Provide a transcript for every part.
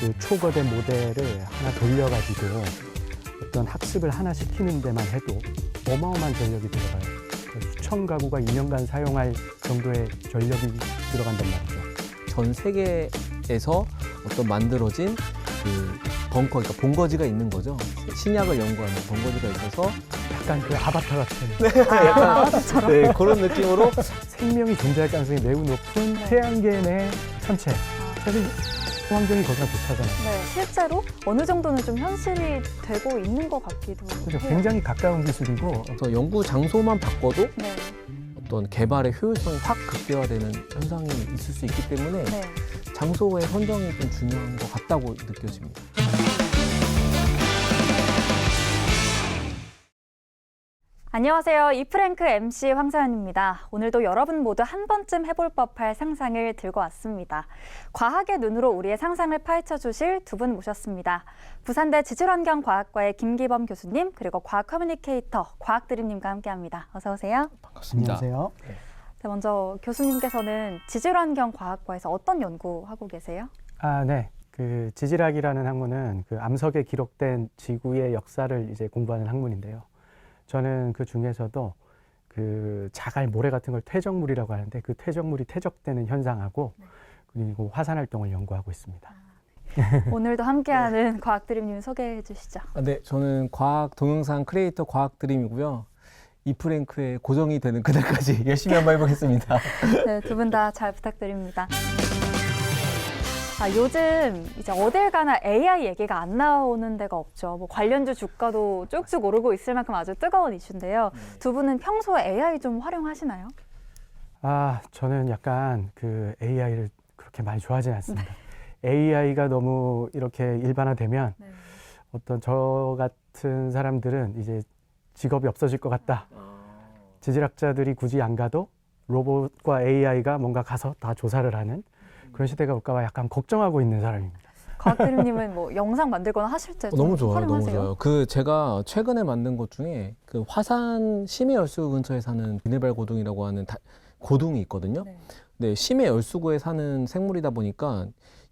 그 초거대 모델을 하나 돌려가지고 어떤 학습을 하나 시키는 데만 해도 어마어마한 전력이 들어가요. 그 수천 가구가 2년간 사용할 정도의 전력이 들어간단 말이죠. 전 세계에서 어떤 만들어진 그 벙커, 그러니까 본거지가 있는 거죠. 신약을 연구하는 본거지가 있어서 약간 그 아바타 같은 아, 아바타처럼. 네, 그런 느낌으로 생명이 존재할 가능성이 매우 높은 네. 태양계 내 천체. 사실 환경이 거기가 좋다잖아요. 네, 실제로 어느 정도는 좀 현실이 되고 있는 것 같기도 그죠? 해요. 굉장히 가까운 기술이고 그래서 연구 장소만 바꿔도 네, 어떤 개발의 효율성이 확 극대화되는 현상이 있을 수 있기 때문에 네. 장소의 선정이 좀 중요한 것 같다고 느껴집니다. 안녕하세요. 이프랭크 MC 황사연입니다. 오늘도 여러분 모두 한 번쯤 해볼 법할 상상을 들고 왔습니다. 과학의 눈으로 우리의 상상을 파헤쳐 주실 두 분 모셨습니다. 부산대 지질환경과학과의 김기범 교수님 그리고 과학 커뮤니케이터 과학드림님과 함께합니다. 어서 오세요. 반갑습니다. 안녕하세요. 자, 먼저 교수님께서는 지질환경과학과에서 어떤 연구하고 계세요? 아, 네. 그 지질학이라는 학문은 그 암석에 기록된 지구의 역사를 이제 공부하는 학문인데요. 저는 그 중에서도 그 자갈 모래 같은 걸 퇴적물이라고 하는데 그 퇴적물이 퇴적되는 현상하고 그리고 화산 활동을 연구하고 있습니다. 오늘도 함께하는 과학 드림님 소개해 주시죠. 아, 네, 저는 과학 동영상 크리에이터 과학 드림이고요. 이프랭크에 고정이 되는 그날까지 열심히 한번 해보겠습니다. 네, 두 분 다 잘 부탁드립니다. 아, 요즘 이제 어딜 가나 AI 얘기가 안 나오는 데가 없죠. 뭐 관련주 주가도 쭉쭉 오르고 있을 만큼 아주 뜨거운 이슈인데요. 두 분은 평소에 AI 좀 활용하시나요? 아, 저는 약간 그 AI를 그렇게 많이 좋아하진 않습니다. AI가 너무 이렇게 일반화되면 네. 어떤 저 같은 사람들은 이제 직업이 없어질 것 같다. 지질학자들이 굳이 안 가도 로봇과 AI가 뭔가 가서 다 조사를 하는 그런 시대가 올까봐 약간 걱정하고 있는 사람입니다. 과학드림님은 뭐 영상 만들거나 하실 때 어, 너무 좀 좋아요, 너무 활용하세요? 좋아요. 그 제가 최근에 만든 것 중에 그 화산 심해 열수구 근처에 사는 비네발 고둥이라고 하는 다- 고둥이 있거든요. 네. 네, 심해 열수구에 사는 생물이다 보니까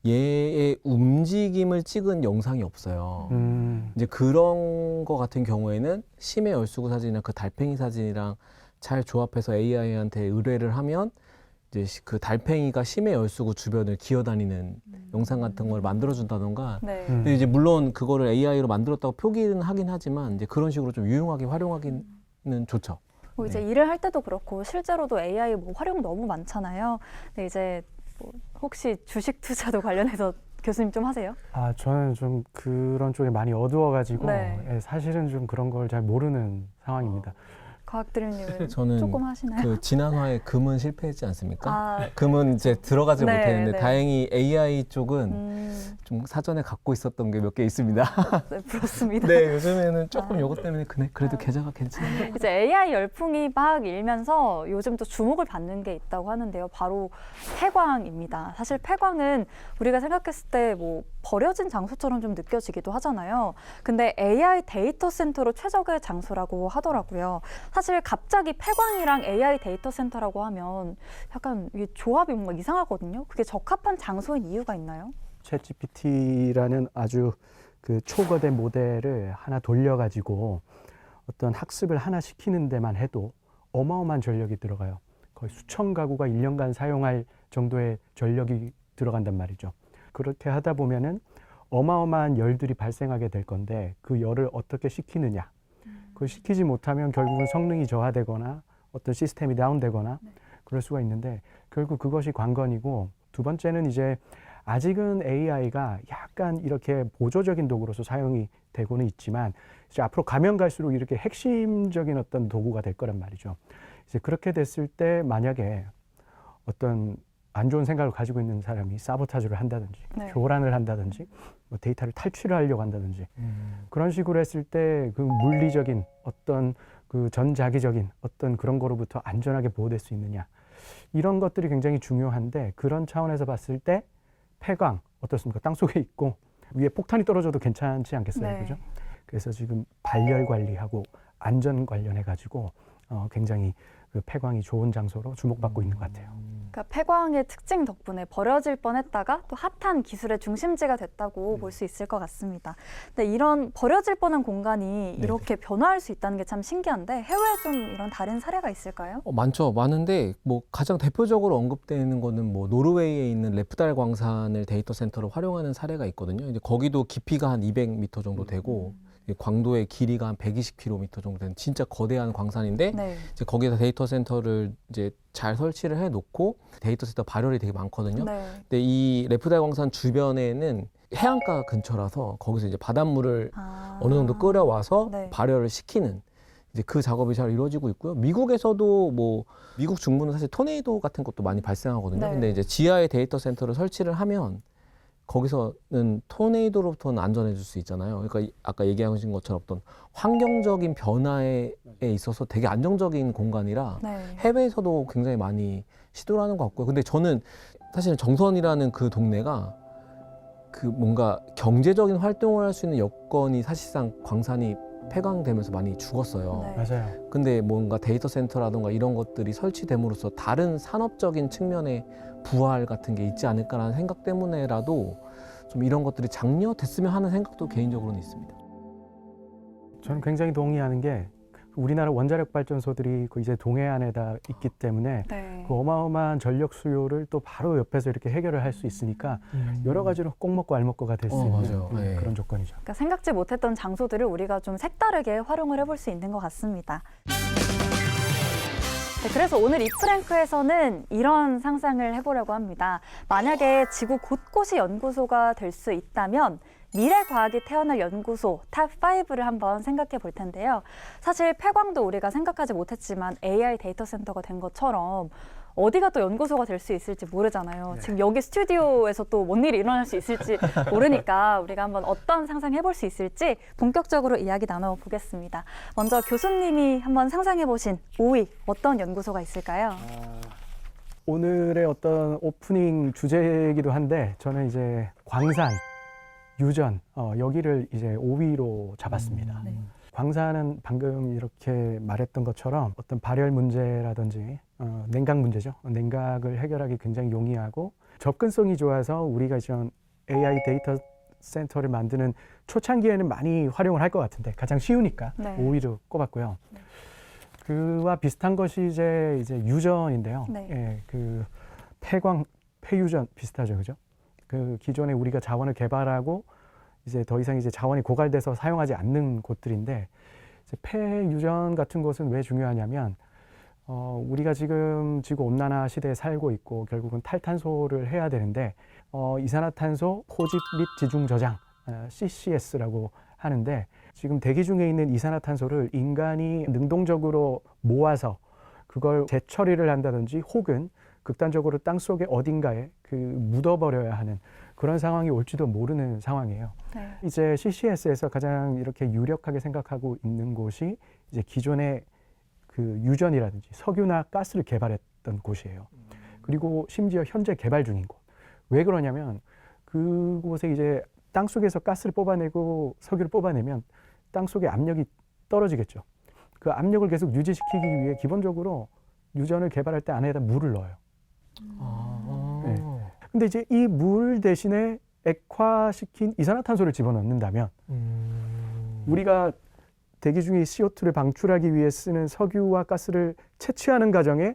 얘의 움직임을 찍은 영상이 없어요. 음, 이제 그런 거 같은 경우에는 심해 열수구 사진이랑 그 달팽이 사진이랑 잘 조합해서 AI한테 의뢰를 하면 이제 시- 그 달팽이가 심해 열수구 주변을 기어다니는 영상 같은 걸 만들어준다던가 네. 음. 근데 이제 물론 그거를 AI로 만들었다고 표기는 하긴 하지만 이제 그런 식으로 좀 유용하게 활용하기는 좋죠. 뭐 이제 네. 일을 할 때도 그렇고 실제로도 AI 뭐 활용 너무 많잖아요. 근데 이제 뭐 혹시 주식 투자도 관련해서 교수님 좀 하세요? 아 저는 좀 그런 쪽에 많이 어두워가지고 네. 예, 사실은 좀 그런 걸 잘 모르는 상황입니다. 과학드림님은 저는 조금 하시나요? 그 지난화에 금은 실패했지 않습니까? 아, 금은 이제 들어가지 네, 못했는데 네. 다행히 AI 쪽은 음, 좀 사전에 갖고 있었던 게 몇 개 있습니다. 네, 부럽습니다. 네, 요즘에는 조금 아. 요것 때문에 그래, 그래도 아. 계좌가 괜찮아요. 이제 AI 열풍이 막 일면서 요즘 또 주목을 받는 게 있다고 하는데요. 바로 폐광입니다. 사실 폐광은 우리가 생각했을 때뭐 버려진 장소처럼 좀 느껴지기도 하잖아요. 근데 AI 데이터 센터로 최적의 장소라고 하더라고요. 사실 갑자기 폐광이랑 AI 데이터 센터라고 하면 약간 이게 조합이 뭔가 이상하거든요. 그게 적합한 장소인 이유가 있나요? 챗GPT라는 아주 그 초거대 모델을 하나 돌려가지고 어떤 학습을 하나 시키는 데만 해도 어마어마한 전력이 들어가요. 거의 수천 가구가 1년간 사용할 정도의 전력이 들어간단 말이죠. 그렇게 하다 보면은 어마어마한 열들이 발생하게 될 건데 그 열을 어떻게 식히느냐. 그걸 시키지 못하면 결국은 성능이 저하되거나 어떤 시스템이 다운되거나 그럴 수가 있는데 결국 그것이 관건이고 두 번째는 이제 아직은 AI가 약간 이렇게 보조적인 도구로서 사용이 되고는 있지만 이제 앞으로 가면 갈수록 이렇게 핵심적인 어떤 도구가 될 거란 말이죠. 이제 그렇게 됐을 때 만약에 어떤 안 좋은 생각을 가지고 있는 사람이 사보타주를 한다든지 네. 교란을 한다든지 뭐 데이터를 탈취를 하려고 한다든지 그런 식으로 했을 때 그 물리적인 어떤 그 전자기적인 어떤 그런 거로부터 안전하게 보호될 수 있느냐 이런 것들이 굉장히 중요한데 그런 차원에서 봤을 때 폐광 어떻습니까? 땅 속에 있고 위에 폭탄이 떨어져도 괜찮지 않겠어요, 네. 그죠? 그래서 지금 발열 관리하고 안전 관련해 가지고 어, 굉장히 그 폐광이 좋은 장소로 주목받고 있는 것 같아요. 그러니까 폐광의 특징 덕분에 버려질 뻔했다가 또 핫한 기술의 중심지가 됐다고 볼수 있을 것 같습니다. 근데 이런 버려질 뻔한 공간이 이렇게 변화할 수 있다는 게 참 신기한데 해외에 좀 이런 다른 사례가 있을까요? 어, 많죠. 많은데 뭐 가장 대표적으로 언급되는 거는 뭐 노르웨이에 있는 레프달 광산을 데이터 센터로 활용하는 사례가 있거든요. 이제 거기도 깊이가 한 200m 정도 되고 이 광도의 길이가 한 120km 정도 되는 진짜 거대한 광산인데 네. 이제 거기에다 데이터 센터를 이제 잘 설치를 해 놓고 데이터 센터 발열이 되게 많거든요. 네. 근데 이 레프달 광산 주변에는 해안가 근처라서 거기서 이제 바닷물을 아. 어느 정도 끓여와서 네. 발열을 시키는 이제 그 작업이 잘 이루어지고 있고요. 미국에서도 뭐 미국 중부는 사실 토네이도 같은 것도 많이 발생하거든요. 네. 근데 이제 지하에 데이터 센터를 설치를 하면 거기서는 토네이도로부터는 안전해질 수 있잖아요. 그러니까 이- 아까 얘기하신 것처럼 어떤 환경적인 변화에 있어서 되게 안정적인 공간이라 네. 해외에서도 굉장히 많이 시도를 하는 것 같고요. 근데 저는 사실은 정선이라는 그 동네가 그 뭔가 경제적인 활동을 할 수 있는 여건이 사실상 광산이 폐광되면서 많이 죽었어요. 네. 맞아요. 근데 뭔가 데이터 센터라든가 이런 것들이 설치됨으로써 다른 산업적인 측면의 부활 같은 게 있지 않을까라는 생각 때문에라도 좀 이런 것들이 장려됐으면 하는 생각도 개인적으로는 있습니다. 저는 굉장히 동의하는 게 우리나라 원자력 발전소들이 그 이제 동해안에 다 있기 때문에 네. 그 어마어마한 전력 수요를 또 바로 옆에서 이렇게 해결을 할 수 있으니까 여러 가지로 꼭 먹고 알 먹고가 될수 어, 있는 맞아요. 음, 네. 그런 조건이죠. 그러니까 생각지 못했던 장소들을 우리가 좀 색다르게 활용을 해볼 수 있는 것 같습니다. 네, 그래서 오늘 이프랭크에서는 이런 상상을 해보려고 합니다. 만약에 지구 곳곳이 연구소가 될 수 있다면 미래 과학이 태어날 연구소 탑5를 한번 생각해 볼 텐데요. 사실 폐광도 우리가 생각하지 못했지만 AI 데이터 센터가 된 것처럼 어디가 또 연구소가 될 수 있을지 모르잖아요. 지금 여기 스튜디오에서 또 뭔 일이 일어날 수 있을지 모르니까 우리가 한번 어떤 상상해 볼 수 있을지 본격적으로 이야기 나눠 보겠습니다. 먼저 교수님이 한번 상상해 보신 5위 어떤 연구소가 있을까요? 오늘의 어떤 오프닝 주제이기도 한데 저는 이제 광산, 유전 어, 여기를 이제 5위로 잡았습니다. 네. 광산은 방금 이렇게 말했던 것처럼 어떤 발열 문제라든지 어, 냉각 문제죠. 냉각을 해결하기 굉장히 용이하고 접근성이 좋아서 우리가 이런 AI 데이터 센터를 만드는 초창기에는 많이 활용을 할 것 같은데 가장 쉬우니까 네. 5위로 꼽았고요. 네. 그와 비슷한 것이 이제 이제 유전인데요. 네. 예, 그 폐광 폐유전 비슷하죠, 그죠? 그 기존에 우리가 자원을 개발하고 이제 더 이상 이제 자원이 고갈돼서 사용하지 않는 곳들인데 이제 폐유전 같은 것은 왜 중요하냐면 어, 우리가 지금 지구 온난화 시대에 살고 있고 결국은 탈탄소를 해야 되는데 어, 이산화탄소 포집 및 지중 저장 어, CCS라고 하는데 지금 대기 중에 있는 이산화탄소를 인간이 능동적으로 모아서 그걸 재처리를 한다든지 혹은 극단적으로 땅 속에 어딘가에 그 묻어버려야 하는 그런 상황이 올지도 모르는 상황이에요. 네. 이제 CCS에서 가장 이렇게 유력하게 생각하고 있는 곳이 이제 기존의 그 유전이라든지 석유나 가스를 개발했던 곳이에요. 그리고 심지어 현재 개발 중인 곳. 왜 그러냐면 그곳에 이제 땅 속에서 가스를 뽑아내고 석유를 뽑아내면 땅 속에 압력이 떨어지겠죠. 그 압력을 계속 유지시키기 위해 기본적으로 유전을 개발할 때 안에다 물을 넣어요. 아. 네. 근데 이제 이 물 대신에 액화시킨 이산화탄소를 집어넣는다면 음. 우리가 대기 중에 CO2를 방출하기 위해 쓰는 석유와 가스를 채취하는 과정에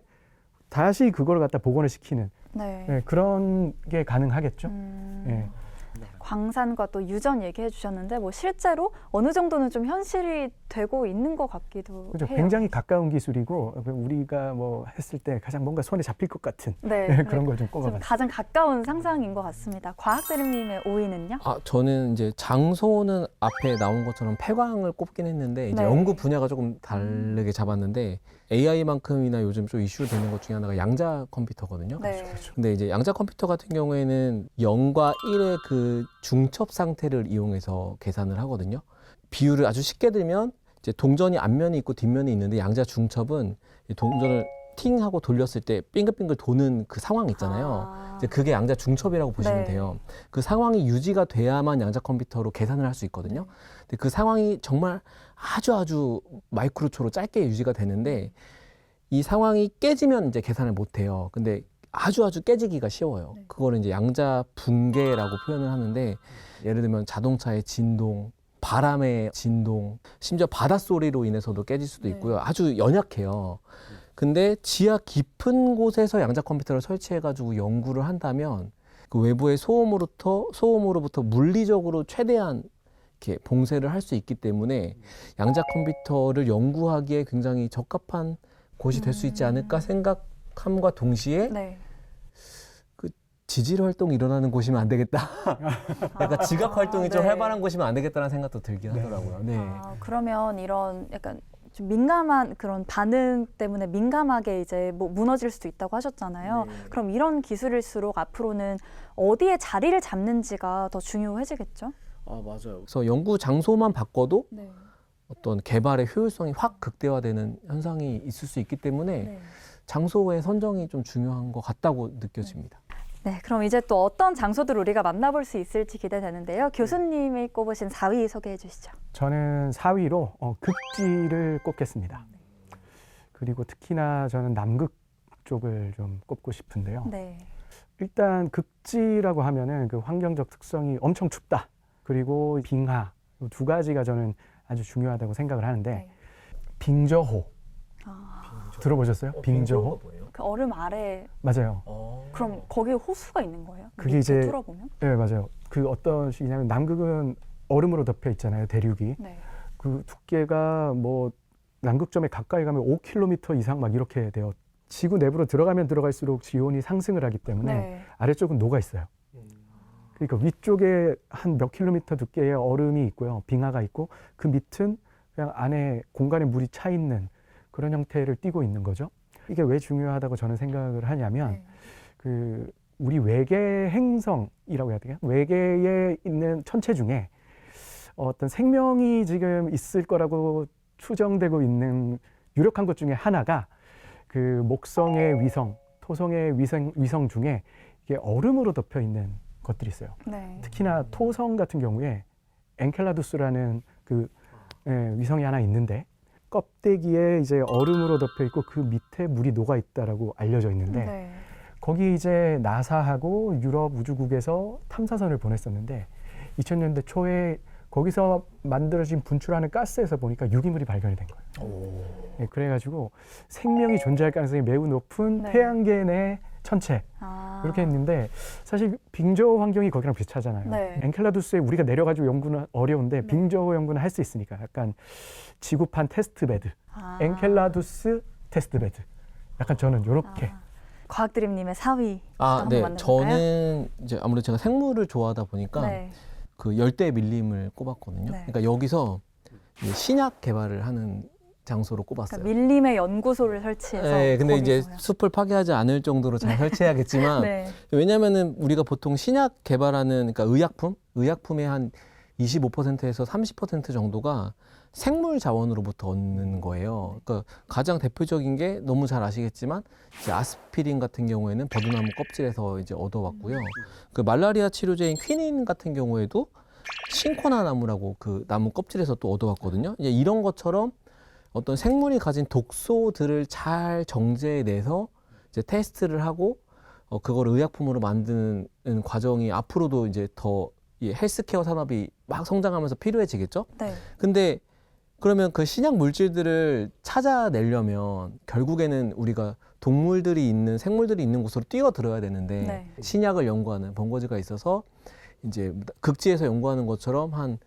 다시 그걸 갖다 복원을 시키는 네. 예, 그런 게 가능하겠죠. 음, 예. 광산과 또 유전 얘기해 주셨는데 뭐 실제로 어느 정도는 좀 현실이 되고 있는 것 같기도 그죠. 해요. 굉장히 가까운 기술이고 우리가 뭐 했을 때 가장 뭔가 손에 잡힐 것 같은 네. 예, 그런 걸좀좀 꼽아봤어요. 가장 가까운 상상인 것 같습니다. 과학드림님의 5위는요? 아, 저는 이제 장소는 앞에 나온 것처럼 폐광을 꼽긴 했는데 이제 네. 연구 분야가 조금 다르게 잡았는데 AI만큼이나 요즘 좀 이슈 되는 것 중에 하나가 양자 컴퓨터거든요. 네. 근데 이제 양자 컴퓨터 같은 경우에는 0과 1의 그 중첩 상태를 이용해서 계산을 하거든요. 비율을 아주 쉽게 들면 이제 동전이 앞면이 있고 뒷면이 있는데 양자 중첩은 이 동전을 팅 하고 돌렸을 때 빙글빙글 도는 그 상황 있잖아요. 아, 이제 그게 양자 중첩이라고 보시면 네. 돼요. 그 상황이 유지가 돼야만 양자 컴퓨터로 계산을 할 수 있거든요. 근데 그 상황이 정말 아주 아주 마이크로초로 짧게 유지가 되는데 이 상황이 깨지면 이제 계산을 못 해요. 근데 아주 아주 깨지기가 쉬워요. 네. 그거를 이제 양자 붕괴라고 표현을 하는데 예를 들면 자동차의 진동, 바람의 진동, 심지어 바닷소리로 인해서도 깨질 수도 네. 있고요. 아주 연약해요. 근데 지하 깊은 곳에서 양자 컴퓨터를 설치해 가지고 연구를 한다면 그 외부의 소음으로부터 소음으로부터 물리적으로 최대한 이렇게 봉쇄를 할 수 있기 때문에 양자 컴퓨터를 연구하기에 굉장히 적합한 곳이 될 수 있지 않을까 생각 함과 동시에 네. 지질 활동이 일어나는 곳이면 안 되겠다. 약간 아, 지각 활동이 좀 네. 활발한 곳이면 안 되겠다는 생각도 들긴 네. 하더라고요. 네. 아, 그러면 이런 약간 좀 민감한 그런 반응 때문에 민감하게 이제 뭐 무너질 수도 있다고 하셨잖아요. 네. 그럼 이런 기술일수록 앞으로는 어디에 자리를 잡는지가 더 중요해지겠죠? 아 맞아요. 그래서 연구 장소만 바꿔도 네. 어떤 개발의 효율성이 확 극대화되는 현상이 있을 수 있기 때문에 장소의 선정이 좀 중요한 것 같다고 느껴집니다. 네, 그럼 이제 또 어떤 장소들 우리가 만나볼 수 있을지 기대되는데요. 교수님이 꼽으신 4위 소개해 주시죠. 저는 4위로 어, 극지를 꼽겠습니다. 그리고 특히나 저는 남극 쪽을 좀 꼽고 싶은데요. 네. 일단 극지라고 하면은 그 환경적 특성이 엄청 춥다. 그리고 빙하 이두 가지가 저는 아주 중요하다고 생각을 하는데 네. 빙저호 아, 들어보셨어요? 빙저호 그 얼음 아래 맞아요. 그럼 거기에 호수가 있는 거예요? 그게 이제- 뚫어보면? 네 맞아요. 그 어떤 식이냐면 남극은 얼음으로 덮여 있잖아요. 대륙이 네. 그 두께가 뭐 남극점에 가까이 가면 5km 이상 막 이렇게 돼요. 지구 내부로 들어가면 들어갈수록 지온이 상승을 하기 때문에 네. 아래쪽은 녹아 있어요. 그러니까 위쪽에 한 몇 킬로미터 두께의 얼음이 있고요. 빙하가 있고 그 밑은 그냥 안에 공간에 물이 차 있는 그런 형태를 띠고 있는 거죠. 이게 왜 중요하다고 저는 생각을 하냐면 네. 그 우리 외계 행성이라고 해야 되나? 외계에 있는 천체 중에 어떤 생명이 지금 있을 거라고 추정되고 있는 유력한 것 중에 하나가 그 목성의 위성, 토성의 위성, 위성 중에 이게 얼음으로 덮여 있는 것들이 있어요. 네. 특히나 토성 같은 경우에 엔켈라두스라는 그 예, 위성이 하나 있는데 껍데기에 이제 얼음으로 덮여 있고 그 밑에 물이 녹아 있다라고 알려져 있는데 네. 거기 이제 나사하고 유럽 우주국에서 탐사선을 보냈었는데 2000년대 초에 거기서 만들어진 분출하는 가스에서 보니까 유기물이 발견이 된 거예요. 예, 그래가지고 생명이 존재할 가능성이 매우 높은 네. 태양계 내 천체 아. 이렇게 했는데 사실 빙저 환경이 거기랑 비슷하잖아요. 네. 엔켈라두스에 우리가 내려가지고 연구는 어려운데 네. 빙저 연구는 할 수 있으니까 약간 지구판 테스트 베드, 아. 엔켈라두스 테스트 베드. 약간 저는 이렇게 아. 과학드림님의 4위. 아, 네. 저는 이제 아무래도 제가 생물을 좋아하다 보니까 네. 그 열대 밀림을 꼽았거든요. 네. 그러니까 여기서 이제 신약 개발을 하는 장소로 꼽았어요. 그러니까 밀림의 연구소를 설치해서. 네, 근데 이제 거기서요. 숲을 파괴하지 않을 정도로 잘 설치해야겠지만 네. 왜냐면은 우리가 보통 신약 개발하는 그러니까 의약품, 의약품의 한 25%에서 30% 정도가 생물 자원으로부터 얻는 거예요. 그러니까 가장 대표적인 게 너무 잘 아시겠지만 이제 아스피린 같은 경우에는 버드나무 껍질에서 이제 얻어왔고요. 그 말라리아 치료제인 퀴닌 같은 경우에도 신코나 나무라고 그 나무 껍질에서 또 얻어왔거든요. 이제 이런 것처럼 어떤 생물이 가진 독소들을 잘 정제해내서 이제 테스트를 하고 어, 그걸 의약품으로 만드는 과정이 앞으로도 이제 더 이 헬스케어 산업이 막 성장하면서 필요해지겠죠. 네. 근데 그러면 그 신약 물질들을 찾아내려면 결국에는 우리가 동물들이 있는 생물들이 있는 곳으로 뛰어들어야 되는데 네. 신약을 연구하는 번거지가 있어서 이제 극지에서 연구하는 것처럼 한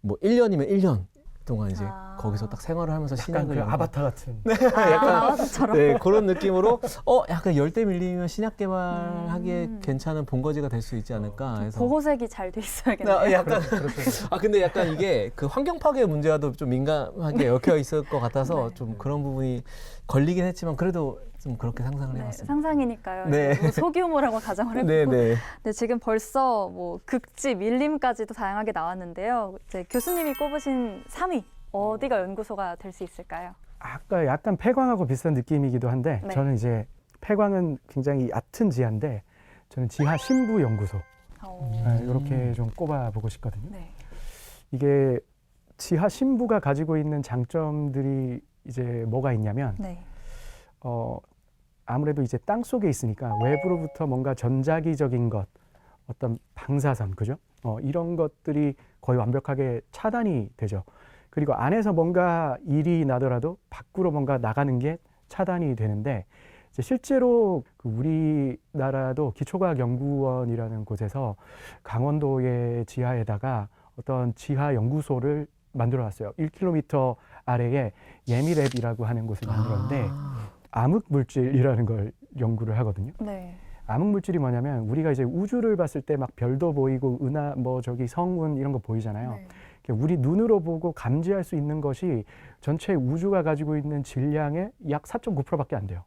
뭐 1년이면 1년 동안 이제 아. 거기서 딱 생활을 하면서 약간 신약을 그 연구- 아바타 같은. 아, 약간 아바타처럼. 네, 그런 느낌으로 어 약간 열대 밀리면 신약 개발하기에 음. 괜찮은 본거지가 될 수 있지 않을까 해서 보호색이 잘 돼 있어야겠네요. 나 약간. 아 근데 약간 이게 그 환경 파괴 문제와도 좀 민감하게 엮여 있을 것 같아서 네. 좀 그런 부분이 걸리긴 했지만 그래도 좀 그렇게 상상을 네, 해봤습니다. 상상이니까요. 네. 네. 소규모라고 가정을 해보고. 네, 네. 네, 지금 벌써 뭐 극지, 밀림까지도 다양하게 나왔는데요. 이제 교수님이 꼽으신 3위 어디가 연구소가 될 수 있을까요? 아까 약간 폐광하고 비슷한 느낌이기도 한데 네. 저는 이제 폐광은 굉장히 얕은 지하인데 저는 지하 신부 연구소 어, 이렇게 좀 꼽아보고 싶거든요. 네. 이게 지하 신부가 가지고 있는 장점들이 이제 뭐가 있냐면 네. 어, 아무래도 이제 땅 속에 있으니까 외부로부터 뭔가 전자기적인 것, 어떤 방사선, 그죠? 어, 이런 것들이 거의 완벽하게 차단이 되죠. 그리고 안에서 뭔가 일이 나더라도 밖으로 뭔가 나가는 게 차단이 되는데 이제 실제로 그 우리나라도 기초과학연구원이라는 곳에서 강원도의 지하에다가 어떤 지하 연구소를 만들어 놨어요. 1km 아래에 예미랩이라고 하는 곳을 만들었는데 아. 암흑 물질이라는 걸 연구를 하거든요. 네. 암흑 물질이 뭐냐면 우리가 이제 우주를 봤을 때 막 별도 보이고 은하 뭐 저기 성운 이런 거 보이잖아요. 네. 우리 눈으로 보고 감지할 수 있는 것이 전체 우주가 가지고 있는 질량의 약 4.9%밖에 안 돼요.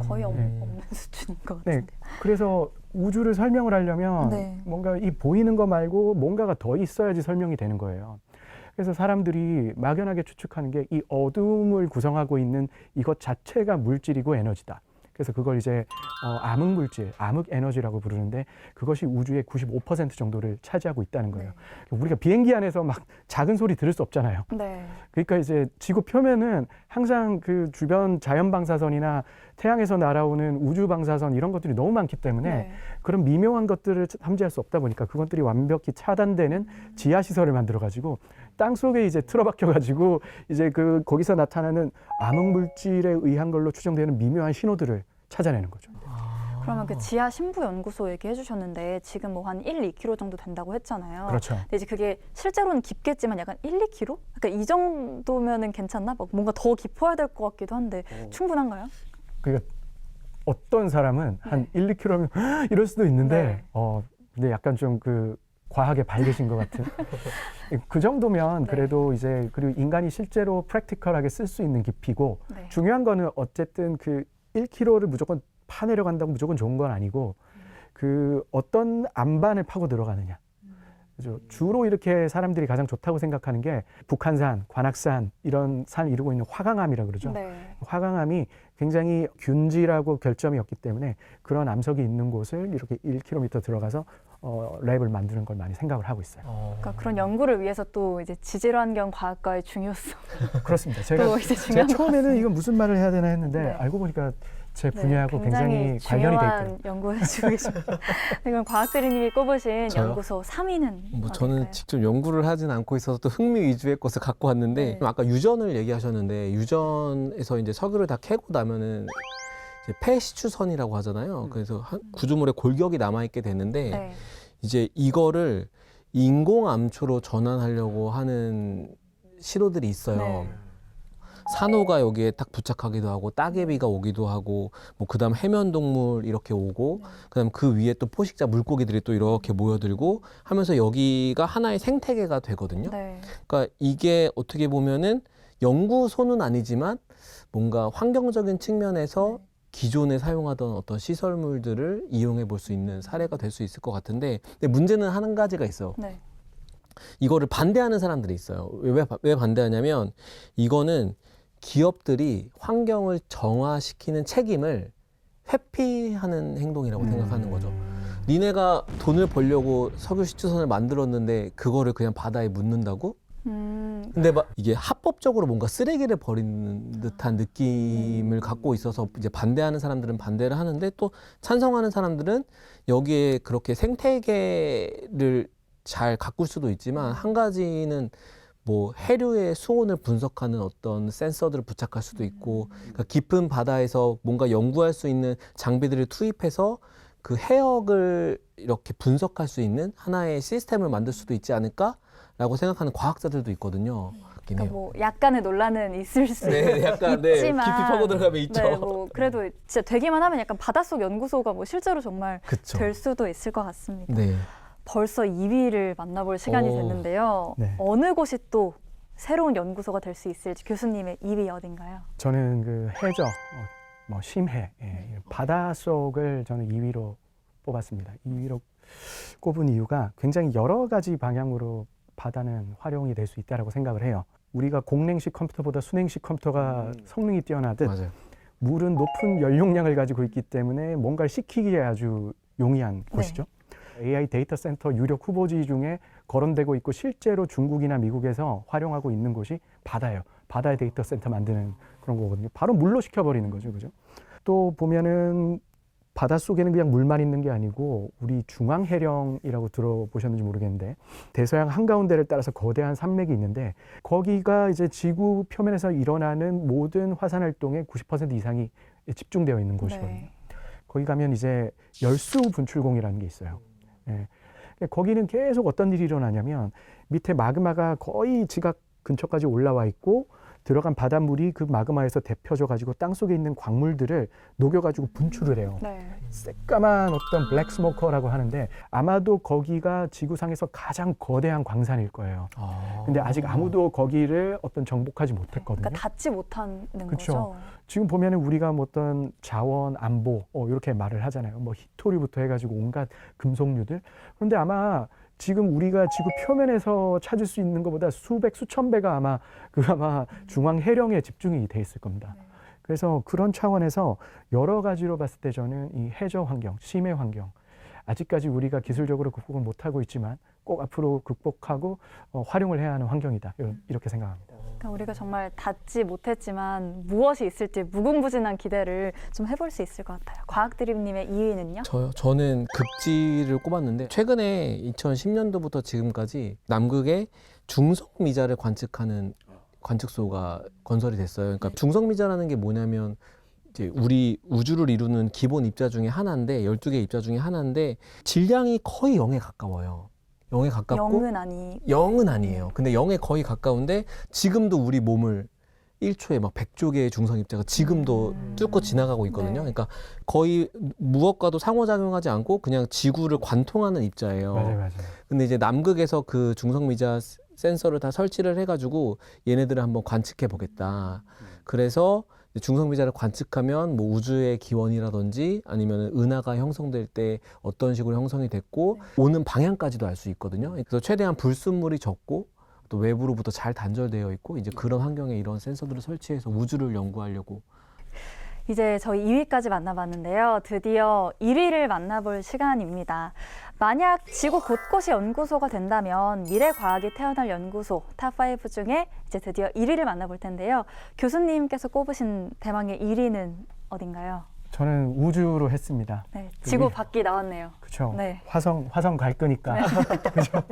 거의 없, 네. 없는 수준인 것 네. 같은데. 그래서 우주를 설명을 하려면 네. 뭔가 이 보이는 거 말고 뭔가가 더 있어야지 설명이 되는 거예요. 그래서 사람들이 막연하게 추측하는 게 이 어둠을 구성하고 있는 이것 자체가 물질이고 에너지다. 그래서 그걸 이제 어, 암흑 물질, 암흑 에너지라고 부르는데 그것이 우주의 95% 정도를 차지하고 있다는 거예요. 우리가 비행기 안에서 막 작은 소리 들을 수 없잖아요. 네. 그러니까 이제 지구 표면은 항상 그 주변 자연 방사선이나 태양에서 날아오는 우주 방사선 이런 것들이 너무 많기 때문에 네. 그런 미묘한 것들을 탐지할 수 없다 보니까 그것들이 완벽히 차단되는 지하 시설을 만들어 가지고 땅 속에 이제 틀어박혀 가지고 이제 그 거기서 나타나는 암흑 물질에 의한 걸로 추정되는 미묘한 신호들을 찾아내는 거죠. 그러면 그 지하 신부 연구소 얘기해 주셨는데 지금 뭐 한 1, 2km 정도 된다고 했잖아요. 그렇죠. 근데 이제 그게 실제로는 깊겠지만 약간 1, 2km? 그러니까 이 정도면은 괜찮나? 막 뭔가 더 깊어야 될 것 같기도 한데 충분한가요? 그러니까 어떤 사람은 한 1, 2km면 이럴 수도 있는데 네. 어 근데 약간 좀 그 과하게 밝으신 것 같은 그 정도면 네. 그래도 이제 그리고 인간이 실제로 프랙티컬하게 쓸 수 있는 깊이고 네. 중요한 거는 어쨌든 그 1km를 무조건 파내려 간다고 무조건 좋은 건 아니고 그 어떤 안반을 파고 들어가느냐. 그죠. 주로 이렇게 사람들이 가장 좋다고 생각하는 게 북한산, 관악산 이런 산을 이루고 있는 화강암이라 그러죠. 네. 화강암이 굉장히 균질하고 결점이 없기 때문에 그런 암석이 있는 곳을 이렇게 1km 들어가서 어, 랩을 만드는 걸 많이 생각을 하고 있어요. 그러니까 그런 연구를 위해서 또 이제 지질환경 과학과의 중요성 그렇습니다. 제가 또 이제 제가 중요한 것 처음에는 같습니다. 이건 무슨 말을 해야 되나 했는데 네. 알고 보니까 제 네, 분야하고 굉장히, 관련이 돼 있더라고요. 연구를 해주고 계십니다. 네, 그럼 과학 대리님이 꼽으신 저요? 연구소 3위는 뭐 저는 직접 연구를 하진 않고 있어서 또 흥미 위주의 것을 갖고 왔는데 네. 그럼 아까 유전을 얘기하셨는데 유전에서 이제 석유를 다 캐고 나면은 폐시추선이라고 하잖아요. 음. 그래서 한 구조물에 골격이 남아 있게 되는데 네. 이제 이거를 인공 암초로 전환하려고 하는 시도들이 있어요. 네. 산호가 여기에 딱 부착하기도 하고 따개비가 오기도 하고 뭐 그다음 해면 동물 이렇게 오고 그다음 그 위에 또 포식자 물고기들이 또 이렇게 모여들고 하면서 여기가 하나의 생태계가 되거든요. 네. 그러니까 이게 어떻게 보면은 연구소는 아니지만 뭔가 환경적인 측면에서 기존에 사용하던 어떤 시설물들을 이용해 볼 수 있는 사례가 될 수 있을 것 같은데 근데 문제는 한 가지가 있어요. 네. 이거를 반대하는 사람들이 있어요. 왜, 왜 반대하냐면 이거는 기업들이 환경을 정화시키는 책임을 회피하는 행동이라고 음. 생각하는 거죠. 니네가 돈을 벌려고 석유 시추선을 만들었는데 그거를 그냥 바다에 묻는다고? 음, 근데 막 이게 합법적으로 뭔가 쓰레기를 버리는 듯한 느낌을 갖고 있어서 이제 반대하는 사람들은 반대를 하는데 또 찬성하는 사람들은 여기에 그렇게 생태계를 잘 가꿀 수도 있지만 한 가지는 뭐 해류의 수온을 분석하는 어떤 센서들을 부착할 수도 있고 그러니까 깊은 바다에서 뭔가 연구할 수 있는 장비들을 투입해서 그 해역을 이렇게 분석할 수 있는 하나의 시스템을 만들 수도 있지 않을까 라고 생각하는 과학자들도 있거든요. 그러니까 해요. 뭐 약간의 논란은 있을 수 네, 약간 네, 깊이 있지만 파고 들어가면 있죠. 네, 뭐 그래도 진짜 되기만 하면 약간 바닷속 연구소가 뭐 실제로 정말 그쵸. 될 수도 있을 것 같습니다. 네. 벌써 2위를 만나볼 시간이 오. 됐는데요. 네. 어느 곳이 또 새로운 연구소가 될 수 있을지 교수님의 2위 어딘가요? 저는 그 해저, 어, 뭐 심해, 예, 바다 속을 저는 2위로 뽑았습니다. 2위로 꼽은 이유가 굉장히 여러 가지 방향으로 바다는 활용이 될 수 있다라고 생각을 해요. 우리가 공냉식 컴퓨터보다 순냉식 컴퓨터가 성능이 뛰어나듯 맞아요. 물은 높은 연용량을 가지고 있기 때문에 뭔가를 시키기에 아주 용이한 네. 곳이죠. AI 데이터 센터 유력 후보지 중에 거론되고 있고 실제로 중국이나 미국에서 활용하고 있는 곳이 바다예요. 바다의 데이터 센터 만드는 그런 거거든요. 바로 물로 시켜버리는 거죠, 그죠? 또 보면은 바닷속에는 그냥 물만 있는 게 아니고 우리 중앙해령이라고 들어보셨는지 모르겠는데 대서양 한가운데를 따라서 거대한 산맥이 있는데 거기가 이제 지구 표면에서 일어나는 모든 화산 활동의 90% 이상이 집중되어 있는 곳이거든요. 네. 거기 가면 이제 열수 분출공이라는 게 있어요. 예. 근데 거기는 계속 어떤 일이 일어나냐면 밑에 마그마가 거의 지각 근처까지 올라와 있고 들어간 바닷물이 그 마그마에서 데펴져 가지고 땅 속에 있는 광물들을 녹여 가지고 분출을 해요. 네. 새까만 어떤 블랙 스모커라고 하는데 아마도 거기가 지구상에서 가장 거대한 광산일 거예요. 아. 근데 아직 아무도 거기를 어떤 정복하지 못했거든요. 그러니까 닿지 못하는 그쵸. 거죠. 지금 보면은 우리가 뭐 어떤 자원 안보 어, 이렇게 말을 하잖아요. 뭐 히토리부터 해가지고 온갖 금속류들. 그런데 아마 지금 우리가 지구 표면에서 찾을 수 있는 것보다 수백 수천 배가 아마 그 아마 중앙 해령에 집중이 돼 있을 겁니다. 네. 그래서 그런 차원에서 여러 가지로 봤을 때 저는 이 해저 환경, 심해 환경 아직까지 우리가 기술적으로 극복을 못하고 있지만 꼭 앞으로 극복하고 어, 활용을 해야 하는 환경이다 이런- 이렇게 생각합니다. 그러니까 우리가 정말 닿지 못했지만 무엇이 있을지 무궁무진한 기대를 좀 해볼 수 있을 것 같아요. 과학 드림님의 2위는요? 저요? 저는 극지를 꼽았는데 최근에 2010년도부터 지금까지 남극의 중성 미자를 관측하는 관측소가 건설이 됐어요. 그러니까 중성 미자라는 게 뭐냐면 이제 우리 우주를 이루는 기본 입자 중에 하나인데 12개 입자 중에 하나인데 질량이 거의 0에 가까워요. 0에 가깝고 영은 아니. 영은 아니에요. 근데 영에 거의 가까운데 지금도 우리 몸을 1초에 막 100조 개의 중성 입자가 지금도 음. 뚫고 지나가고 있거든요. 네. 그러니까 거의 무엇과도 상호작용하지 않고 그냥 지구를 관통하는 입자예요. 맞아요, 맞아요. 근데 이제 남극에서 그 중성 미자 센서를 다 설치를 해가지고 얘네들을 한번 관측해 보겠다. 그래서 이제 중성 미자를 관측하면 뭐 우주의 기원이라든지 아니면 은하가 형성될 때 어떤 식으로 형성이 됐고 오는 방향까지도 알 수 있거든요. 그래서 최대한 불순물이 적고 또 외부로부터 잘 단절되어 있고 이제 그런 환경에 이런 센서들을 설치해서 우주를 연구하려고 이제 저희 2위까지 만나봤는데요. 드디어 1위를 만나볼 시간입니다. 만약 지구 곳곳이 연구소가 된다면 미래 과학이 태어날 연구소 탑5 중에 이제 드디어 1위를 만나볼 텐데요. 교수님께서 꼽으신 대망의 1위는 어딘가요? 저는 우주로 했습니다. 네, 지구 밖이 나왔네요. 그렇죠. 네. 화성 화성 갈 거니까. 그죠.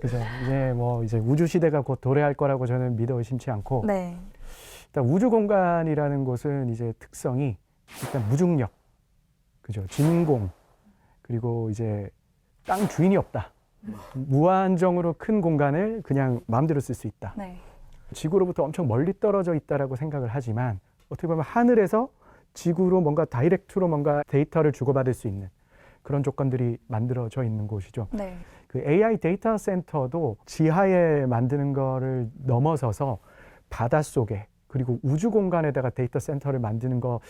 그죠. 이제 뭐 이제 우주 시대가 곧 도래할 거라고 저는 믿어 의심치 않고 네. 일단 우주 공간이라는 곳은 이제 특성이 일단 무중력, 그죠. 진공 그리고 이제 땅 주인이 없다. 무한정으로 큰 공간을 그냥 마음대로 쓸 수 있다. 네. 지구로부터 엄청 멀리 떨어져 있다라고 생각을 하지만 어떻게 보면 하늘에서 지구로 뭔가 다이렉트로 뭔가 데이터를 주고받을 수 있는 그런 조건들이 만들어져 있는 곳이죠. 네. 그 AI 데이터 센터도 지하에 만드는 거를 넘어서서 바닷 속에 그리고 우주 공간에다가 데이터 센터를 만드는 거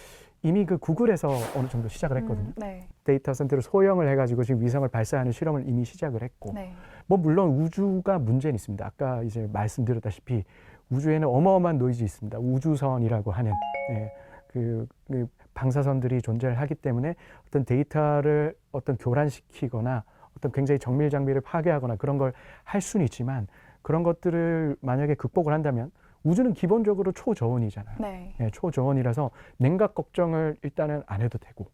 이미 그 구글에서 어느 정도 시작을 했거든요. 음, 네. 데이터 센터를 소형을 해가지고 지금 위성을 발사하는 실험을 이미 시작을 했고 네. 뭐 물론 우주가 문제는 있습니다. 아까 이제 말씀드렸다시피 우주에는 어마어마한 노이즈 있습니다. 우주선이라고 하는 예, 그, 그 방사선들이 존재를 하기 때문에 어떤 데이터를 어떤 교란시키거나 어떤 굉장히 정밀 장비를 파괴하거나 그런 걸 할 수는 있지만 그런 것들을 만약에 극복을 한다면 우주는 기본적으로 초저온이잖아요. 네. 예, 초저온이라서 냉각 걱정을 일단은 안 해도 되고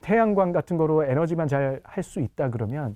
태양광 같은 거로 에너지만 잘 할 수 있다 그러면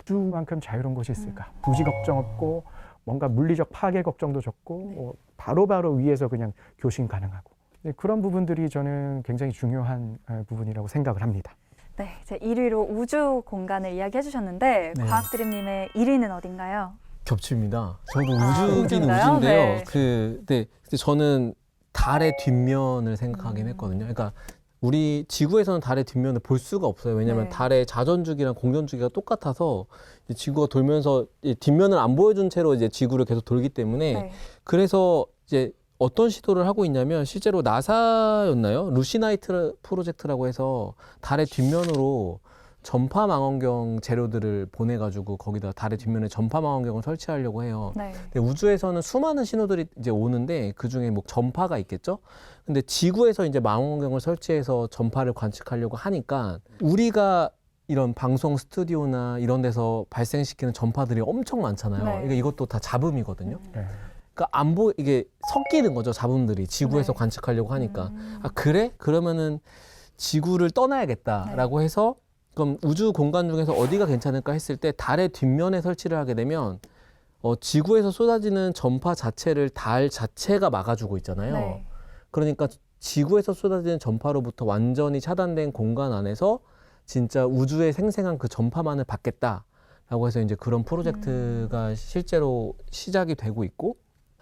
우주만큼 자유로운 곳이 있을까? 부지 걱정 없고 뭔가 물리적 파괴 걱정도 적고 네. 어, 바로바로 위에서 그냥 교신 가능하고 네, 그런 부분들이 저는 굉장히 중요한 어, 부분이라고 생각을 합니다. 네. 이제 1위로 우주 공간을 이야기해 주셨는데 네. 과학드림님의 1위는 어딘가요? 겹칩니다. 저도 아, 우주긴 우주인가요? 우주인데요. 네. 그, 네, 근데 저는 달의 뒷면을 생각하긴 음. 했거든요. 그러니까 우리 지구에서는 달의 뒷면을 볼 수가 없어요. 왜냐하면 네. 달의 자전주기랑 공전주기가 똑같아서 지구가 돌면서 이 뒷면을 안 보여준 채로 이제 지구를 계속 돌기 때문에 네. 그래서 이제 어떤 시도를 하고 있냐면 실제로 나사였나요? 루시나이트 프로젝트라고 해서 달의 뒷면으로 전파 망원경 재료들을 보내가지고 거기다 달의 뒷면에 전파 망원경을 설치하려고 해요. 네. 근데 우주에서는 수많은 신호들이 이제 오는데 그 중에 뭐 전파가 있겠죠. 근데 지구에서 이제 망원경을 설치해서 전파를 관측하려고 하니까 우리가 이런 방송 스튜디오나 이런 데서 발생시키는 전파들이 엄청 많잖아요. 네. 그러니까 이것도 다 잡음이거든요. 음. 네. 그러니까 안 보 이게 섞이는 거죠 자본들이 지구에서 네. 관측하려고 하니까 음. 아 그래 그러면은 지구를 떠나야겠다라고 해서 그럼 우주 공간 중에서 어디가 괜찮을까 했을 때 달의 뒷면에 설치를 하게 되면 어, 지구에서 쏟아지는 전파 자체를 달 자체가 막아주고 있잖아요. 네. 그러니까 지구에서 쏟아지는 전파로부터 완전히 차단된 공간 안에서 진짜 우주의 생생한 그 전파만을 받겠다라고 해서 이제 그런 프로젝트가 실제로 시작이 되고 있고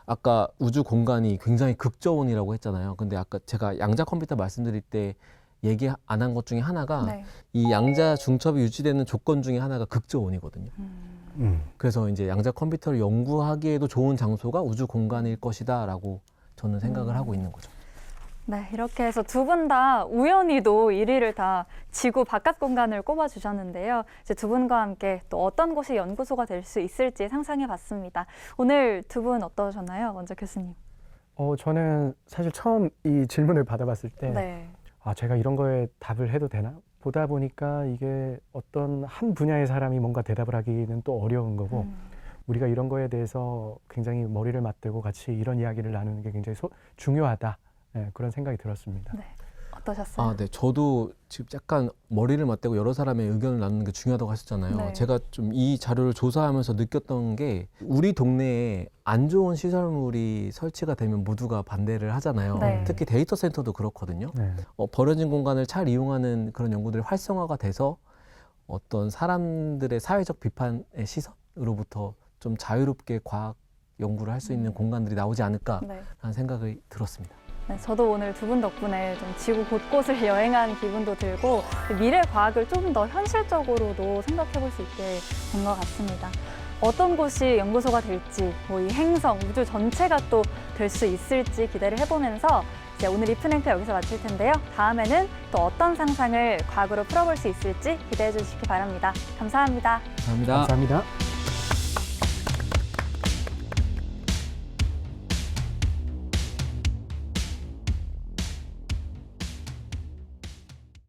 아까 우주 공간이 굉장히 극저온이라고 했잖아요. 근데 아까 제가 양자 컴퓨터 말씀드릴 때 얘기 안 한 것 중에 하나가 네. 이 양자 중첩이 유지되는 조건 중에 하나가 극저온이거든요. 음. 음. 그래서 이제 양자 컴퓨터를 연구하기에도 좋은 장소가 우주 공간일 것이다라고 저는 생각을 음. 하고 있는 거죠. 네, 이렇게 해서 두 분 다 우연히도 1위를 다 지구 바깥 공간을 꼽아 주셨는데요. 이제 두 분과 함께 또 어떤 곳이 연구소가 될 수 있을지 상상해 봤습니다. 오늘 두 분 어떠셨나요? 먼저 교수님. 어, 저는 사실 처음 이 질문을 받아봤을 때 네. 아, 제가 이런 거에 답을 해도 되나? 보다 보니까 이게 어떤 한 분야의 사람이 뭔가 대답을 하기는 또 어려운 거고 음. 우리가 이런 거에 대해서 굉장히 머리를 맞대고 같이 이런 이야기를 나누는 게 굉장히 소- 중요하다. 예, 그런 생각이 들었습니다. 어떠셨어요? 아, 네. 저도 지금 약간 머리를 맞대고 여러 사람의 의견을 나누는 게 중요하다고 하셨잖아요. 네. 제가 좀 이 자료를 조사하면서 느꼈던 게 우리 동네에 안 좋은 시설물이 설치가 되면 모두가 반대를 하잖아요. 네. 특히 데이터 센터도 그렇거든요. 네. 어, 버려진 공간을 잘 이용하는 그런 연구들이 활성화가 돼서 어떤 사람들의 사회적 비판의 시선으로부터 좀 자유롭게 과학 연구를 할 수 있는 음. 공간들이 나오지 않을까라는 네. 생각이 들었습니다. 네, 저도 오늘 두 분 덕분에 좀 지구 곳곳을 여행한 기분도 들고 미래 과학을 좀더 현실적으로도 생각해 볼 수 있게 된 것 같습니다. 어떤 곳이 연구소가 될지, 뭐 이 행성, 우주 전체가 또 될 수 있을지 기대를 해보면서 이제 오늘 리프랭크 여기서 마칠 텐데요. 다음에는 또 어떤 상상을 과학으로 풀어볼 수 있을지 기대해 주시기 바랍니다. 감사합니다. 감사합니다. 감사합니다.